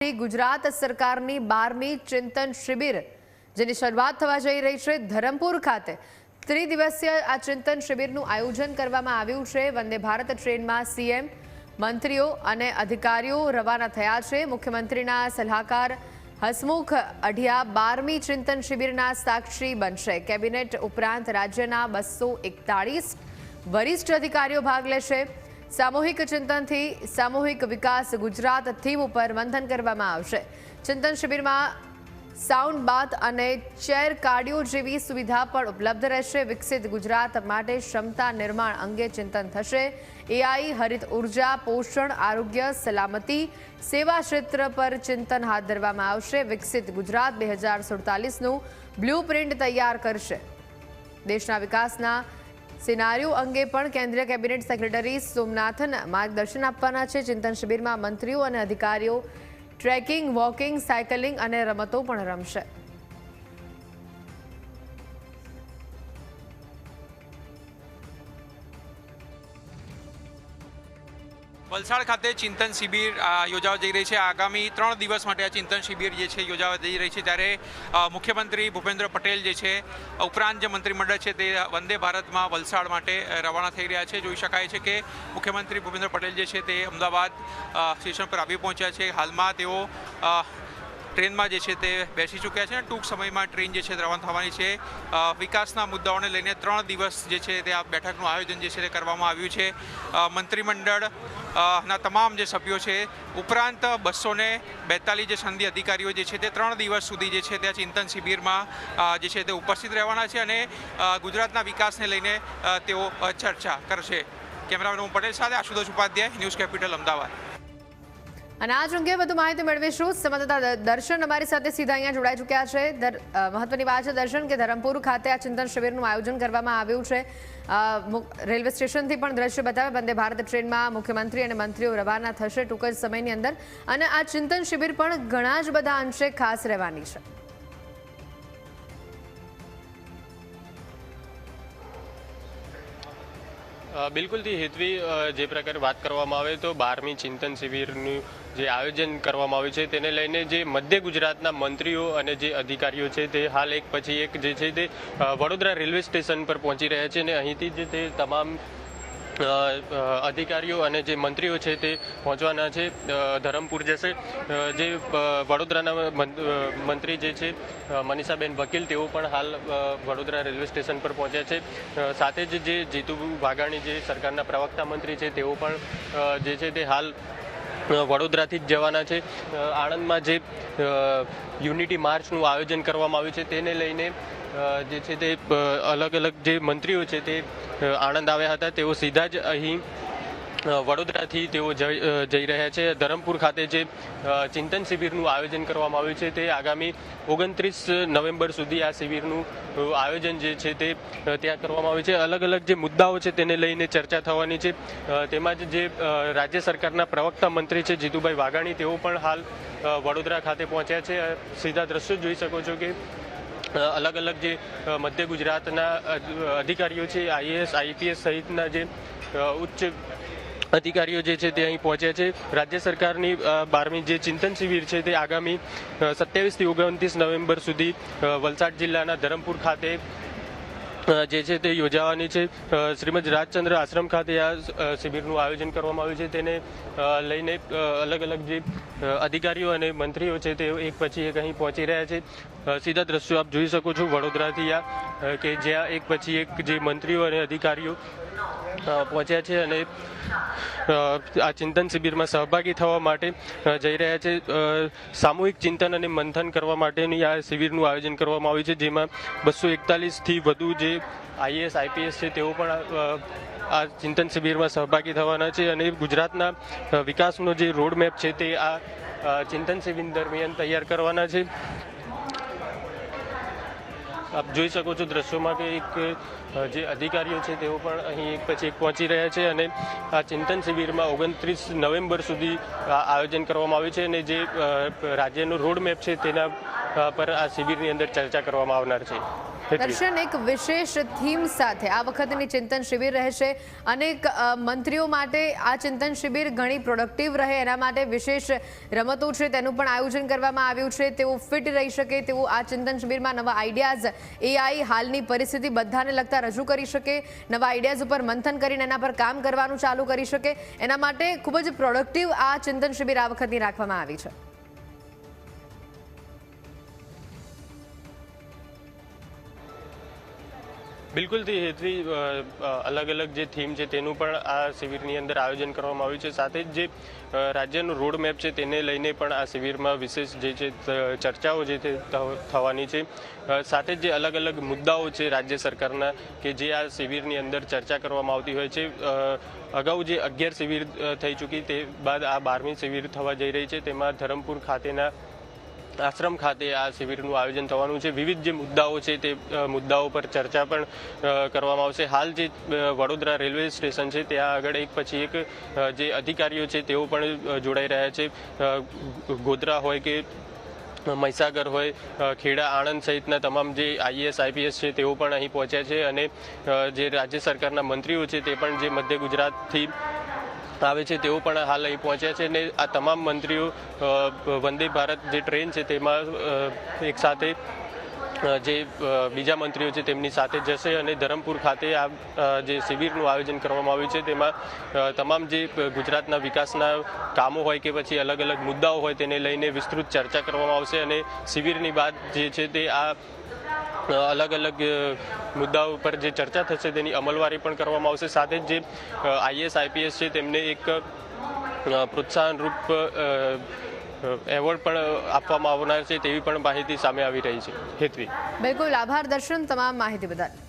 ગુજરાત સરકારની બારમી ચિંતન શિબિર, જેની શરૂઆત થવા જઈ રહી છે ધરમપુર ખાતે. ત્રિદિવસીય આ ચિંતન શિબિરનું આયોજન કરવામાં આવ્યું છે. વંદે ભારત ટ્રેનમાં સીએમ, મંત્રીઓ અને અધિકારીઓ રવાના થયા છે. મુખ્યમંત્રીના સલાહકાર હસમુખ અઢિયા બારમી ચિંતન શિબિરના સાક્ષી બનશે. કેબિનેટ ઉપરાંત રાજ્યના બસો એકતાળીસ વરિષ્ઠ અધિકારીઓ ભાગ લેશે. સામૂહિક ચિંતનથી સામૂહિક વિકાસ ગુજરાત થીમ ઉપર મંથન કરવામાં આવશે. ચિંતન શિબિરમાં સાઉન્ડ બાથ અને ચેર કાર્ડિયો જેવી સુવિધા પણ ઉપલબ્ધ રહેશે. વિકસિત ગુજરાત માટે ક્ષમતા નિર્માણ અંગે ચિંતન થશે. એઆઈ હરિત ઊર્જા, પોષણ, આરોગ્ય, સલામતી, સેવા ક્ષેત્ર પર ચિંતન હાથ ધરવામાં આવશે. વિકસિત ગુજરાત બે હજાર સુડતાલીસનું બ્લુ પ્રિન્ટ તૈયાર કરશે. દેશના વિકાસના સિનારીઓ અંગે પણ કેન્દ્રીય કેબિનેટ સેક્રેટરી સોમનાથન માર્ગદર્શન આપવાના છે. ચિંતન શિબિરમાં મંત્રીઓ અને અધિકારીઓ ટ્રેકિંગ, વોકિંગ, સાયકલિંગ અને રમતો પણ રમશે. વલસાડ ખાતે ચિંતન શિબિર યોજાવા જઈ રહી છે. આગામી ત્રણ દિવસ માટે આ ચિંતન શિબિર જે છે, યોજાવા જઈ રહી છે. ત્યારે મુખ્યમંત્રી ભૂપેન્દ્ર પટેલ જે છે ઉપરાંત જે મંત્રીમંડળ છે તે વંદે ભારતમાં વલસાડ માટે રવાના થઈ રહ્યા છે. જોઈ શકાય છે કે મુખ્યમંત્રી ભૂપેન્દ્ર પટેલ જે છે તે અમદાવાદ સ્ટેશન પર આવી પહોંચ્યા છે. હાલમાં તેઓ ટ્રેનમાં જે છે તે બેસી ચૂક્યા છે અને ટૂંક સમયમાં ટ્રેન જે છે રવાના થવાની છે. વિકાસના મુદ્દાઓને લઈને ત્રણ દિવસ જે છે તે આ બેઠકનું આયોજન જે છે તે કરવામાં આવ્યું છે. મંત્રીમંડળના તમામ જે સભ્યો છે, ઉપરાંત બસો ને બેતાલીસ જે સંધિ અધિકારીઓ જે છે તે ત્રણ દિવસ સુધી જે છે તે ચિંતન શિબિરમાં જે છે તે ઉપસ્થિત રહેવાના છે અને ગુજરાતના વિકાસને લઈને તેઓ ચર્ચા કરશે. કેમેરામેન હું પટેલ સાથે આશુતોષ ઉપાધ્યાય, ન્યૂઝ કેપિટલ, અમદાવાદ. અને આજ અંગે વધુ માહિતી મેળવીશું. સંવાદદાતા દર્શન અમારી સાથે સીધા અહીંયા જોડાઈ ચૂક્યા છે. મહત્વની વાત છે દર્શન કે ધરમપુર ખાતે આ ચિંતન શિબિરનું આયોજન કરવામાં આવ્યું છે. રેલવે સ્ટેશનથી પણ દ્રશ્ય બતાવે વંદે ભારત ટ્રેનમાં મુખ્યમંત્રી અને મંત્રીઓ રવાના થશે ટૂંક જ સમયની અંદર. અને આ ચિંતન શિબિર પણ ઘણા જ બધા અંશે ખાસ રહેવાની છે. બિલકુલથી હેતવી જે પ્રકારે વાત કરવામાં આવે તો બારમી ચિંતન શિબિરનું જે આયોજન કરવામાં આવ્યું છે, તેને લઈને જે મધ્ય ગુજરાતના મંત્રીઓ અને જે અધિકારીઓ છે તે હાલ એક પછી એક જે છે તે વડોદરા રેલવે સ્ટેશન પર પહોંચી રહ્યા છે અને અહીંથી જે તે તમામ અધિકારીઓ અને જે મંત્રીઓ છે તે પહોંચવાના છે. ધરમપુર જશે. જે વડોદરાના મંત્રી જે છે મનીષાબેન વકીલ, તેઓ પણ હાલ વડોદરા રેલવે સ્ટેશન પર પહોંચ્યા છે. સાથે જ જે જીતુ વાઘાણી જે સરકારના પ્રવક્તા મંત્રી છે, તેઓ પણ જે છે તે હાલ વડોદરાથી જ જવાના છે. આણંદમાં જે યુનિટી માર્ચનું આયોજન કરવામાં આવ્યું છે, તેને લઈને જે છે તે અલગ અલગ જે મંત્રીઓ છે તે આણંદ આવ્યા હતા. તેઓ સીધા જ અહીં વડોદરાથી તેઓ જઈ રહ્યા છે. ધરમપુર ખાતે જે ચિંતન શિબિરનું આયોજન કરવામાં આવ્યું છે, તે આગામી ઓગણત્રીસ નવેમ્બર સુધી આ શિબિરનું આયોજન જે છે તે ત્યાં કરવામાં આવ્યું છે. અલગ અલગ જે મુદ્દાઓ છે તેને લઈને ચર્ચા થવાની છે. તેમાં જે રાજ્ય સરકારના પ્રવક્તા મંત્રી છે જીતુભાઈ વાઘાણી, તેઓ પણ હાલ વડોદરા ખાતે પહોંચ્યા છે. સીધા દ્રશ્યો જોઈ શકો છો કે અલગ અલગ જે મધ્ય ગુજરાતના અધિકારીઓ છે, આઈએએસ, આઈપીએસ સહિતના જે ઉચ્ચ અધિકારીઓ જે છે તે અહીં પહોંચ્યા છે. રાજ્ય સરકારની બારમી જે ચિંતન શિબિર છે તે આગામી સત્યાવીસથી ઓગણત્રીસ નવેમ્બર સુધી વલસાડ જિલ્લાના ધરમપુર ખાતે જે છે તે યોજાવાની છે. શ્રીમદ રાજચંદ્ર આશ્રમ ખાતે આ શિબિરનું આયોજન કરવામાં આવ્યું છે. તેને લઈને અલગ અલગ જે અધિકારીઓ અને મંત્રીઓ છે તે એક પછી એક અહીં પહોંચી રહ્યા છે. સીધા દ્રશ્યો આપ જોઈ શકો છો વડોદરાથી આ કે જ્યાં એક પછી એક જે મંત્રીઓ અને અધિકારીઓ પહોંચ્યા છે અને આ ચિંતન શિબિરમાં સહભાગી થવા માટે જઈ રહ્યા છે. સામૂહિક ચિંતન અને મંથન કરવા માટેની આ શિબિરનું આયોજન કરવામાં આવ્યું છે, જેમાં બસો એકતાલીસથી વધુ જે આઈએએસ, આઈપીએસ છે, તેઓ પણ આ ચિંતન શિબિરમાં સહભાગી થવાના છે અને ગુજરાતના વિકાસનો જે રોડ મેપ છે તે આ ચિંતન શિબિર દરમિયાન તૈયાર કરવાના છે. આપ જોઈ શકો છો દ્રશ્યોમાં કે એક જે અધિકારીઓ છે તેઓ પણ અહીં એક પછી એક પહોંચી રહ્યા છે અને આ ચિંતન શિબિરમાં ઓગણત્રીસ નવેમ્બર સુધી આયોજન કરવામાં આવ્યું છે અને જે રાજ્યનું રોડ મેપ છે તેના પર આ શિબિરની અંદર ચર્ચા કરવામાં આવનાર છે. દર્શન એક વિશેષ થીમ સાથે. આ વખતની ચિંતન શિબિર રહેશે. અનેક મંત્રીઓ માટે આ ચિંતન શિબિર ઘણી પ્રોડક્ટિવ રહે. એના માટે વિશેષ રમતો છે, તેનું પણ આયોજન કરવામાં આવ્યું છે. તેઓ ફિટ રહી શકે તેવું આ ચિંતન શિબિરમાં નવા આઈડિયાઝ એઆઈ હાલની પરિસ્થિતિ બધાને લગતા રજૂ કરી શકે, નવા આઈડિયાઝ ઉપર મંથન કરીને એના પર કામ કરવાનું ચાલુ કરી શકે. એના માટે ખૂબ જ પ્રોડક્ટિવ આ ચિંતન શિબિર આ વખતની રાખવામાં આવી છે. બિલકુલથી હેતવી અ, અ, અલગ અલગ જે થીમ છે તેનું પણ આ શિબિરની અંદર આયોજન કરવામાં આવ્યું છે. સાથે જ જે રાજ્યનું રોડ મેપ છે તેને લઈને પણ આ શિબિરમાં વિશેષ જે છે ચર્ચાઓ જે છે થવાની છે. સાથે જ જે અલગ અલગ મુદ્દાઓ છે રાજ્ય સરકારના કે જે આ શિબિરની અંદર ચર્ચા કરવામાં આવતી હોય છે અગાઉ જે અગિયાર શિબિર થઈ ચૂકી તે બાદ આ બારમી શિબિર થવા જઈ રહી છે. તેમાં ધરમપુર ખાતેના આશ્રમ ખાતે આ શિબિરનું આયોજન થવાનું છે. વિવિધ જે મુદ્દાઓ છે તે મુદ્દાઓ પર ચર્ચા પણ કરવામાં આવશે. હાલ જે વડોદરા રેલવે સ્ટેશન છે, ત્યાં આગળ એક પછી એક જે અધિકારીઓ છે, તેઓ પણ જોડાઈ રહ્યા છે. ગોધરા હોય કે મહીસાગર હોય ખેડા, આણંદ સહિતના તમામ જે આઈએએસ આઈપીએસ છે, તેઓ પણ અહીં પહોંચ્યા છે. અને જે રાજ્ય સરકારના મંત્રીઓ છે, તે પણ જે મધ્ય ગુજરાતથી આવે છે તેઓ પણ હાલ અહીં પહોંચ્યા છે અને આ તમામ મંત્રીઓ વંદે ભારત જે ટ્રેન છે તેમાં એકસાથે એક સાથે જે બીજા મંત્રીઓ છે તેમની સાથે જશે અને ધરમપુર ખાતે આ જે શિબિરનું આયોજન કરવામાં આવ્યું છે તેમાં તમામ જે ગુજરાતના વિકાસના કામો હોય કે પછી અલગ અલગ મુદ્દાઓ હોય તેને લઈને વિસ્તૃત ચર્ચા કરવામાં આવશે અને શિબિરની બાદ જે છે તે આ અલગ અલગ મુદ્દાઓ પર જે ચર્ચા થશે તેની અમલવારી પણ કરવામાં આવશે. સાથે જ જે આઈએસ, આઈપીએસ છે તેમને એક પ્રોત્સાહનરૂપ એવોર્ડ પણ આપવામાં આવનાર છે તેવી પણ માહિતી સામે આવી રહી છે. હેતવી. બિલકુલ. આભાર દર્શન. તમામ માહિતી બદલ.